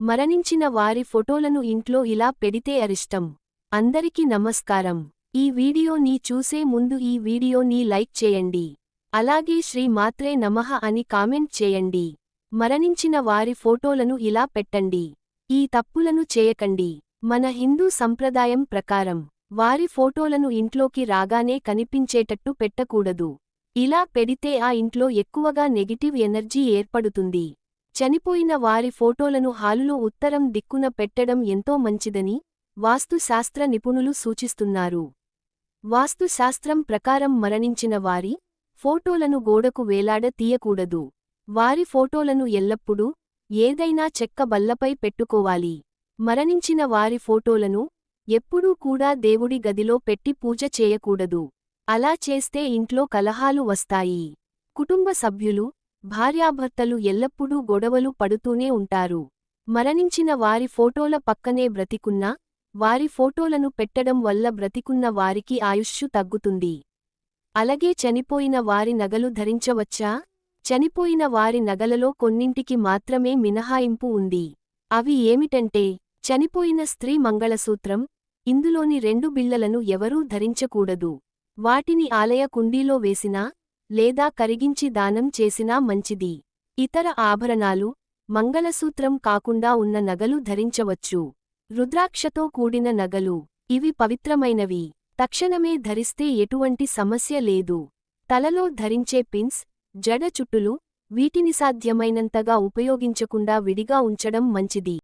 మరణించిన వారి ఫోటోలను ఇంట్లో ఇలా పెడితే అరిష్టం. అందరికీ నమస్కారం. ఈ వీడియోని చూసే ముందు ఈ వీడియోని లైక్ చేయండి. అలాగే శ్రీ మాత్రే నమః అని కామెంట్ చేయండి. మరణించిన వారి ఫోటోలను ఇలా పెట్టండి. ఈ తప్పులను చేయకండి. మన హిందూ సంప్రదాయం ప్రకారం వారి ఫోటోలను ఇంట్లోకి రాగానే కనిపించేటట్టు పెట్టకూడదు. ఇలా పెడితే ఆ ఇంట్లో ఎక్కువగా నెగిటివ్ ఎనర్జీ ఏర్పడుతుంది. చనిపోయిన వారి ఫోటోలను హాలులో ఉత్తరం దిక్కున పెట్టడం ఎంతో మంచిదని వాస్తుశాస్త్ర నిపుణులు సూచిస్తున్నారు. వాస్తుశాస్త్రం ప్రకారం మరణించిన వారి ఫోటోలను గోడకు వేలాడ తీయకూడదు. వారి ఫోటోలను ఎల్లప్పుడూ ఏదైనా చెక్క బల్లపై పెట్టుకోవాలి. మరణించిన వారి ఫోటోలను ఎప్పుడూ కూడా దేవుడి గదిలో పెట్టి పూజ చేయకూడదు. అలా చేస్తే ఇంట్లో కలహాలు వస్తాయి. కుటుంబ సభ్యులు భార్యాభర్తలు ఎల్లప్పుడూ గొడవలు పడుతూనే ఉంటారు. మరణించిన వారి ఫోటోల పక్కనే బ్రతికున్నా వారి ఫోటోలను పెట్టడం వల్ల బ్రతికున్న వారికి ఆయుష్షు తగ్గుతుంది. అలాగే చనిపోయిన వారి నగలు ధరించవచ్చా? చనిపోయిన వారి నగలలో కొన్నింటికి మాత్రమే మినహాయింపు ఉంది. అవి ఏమిటంటే చనిపోయిన స్త్రీ మంగళసూత్రం ఇందులోని రెండు బిళ్ళలను ఎవరూ ధరించకూడదు. వాటిని ఆలయ కుండీలో వేసినా లేదా కరిగించి దానం చేసినా మంచిది. ఇతర ఆభరణాలు మంగళసూత్రం కాకుండా ఉన్న నగలు ధరించవచ్చు. రుద్రాక్షతో కూడిన నగలు. ఇవి పవిత్రమైనవి. తక్షణమే ధరిస్తే ఎటువంటి సమస్య లేదు. తలలో ధరించే పిన్స్ జడ చుట్టులు వీటిని సాధ్యమైనంతగా ఉపయోగించకుండా విడిగా ఉంచడం మంచిది.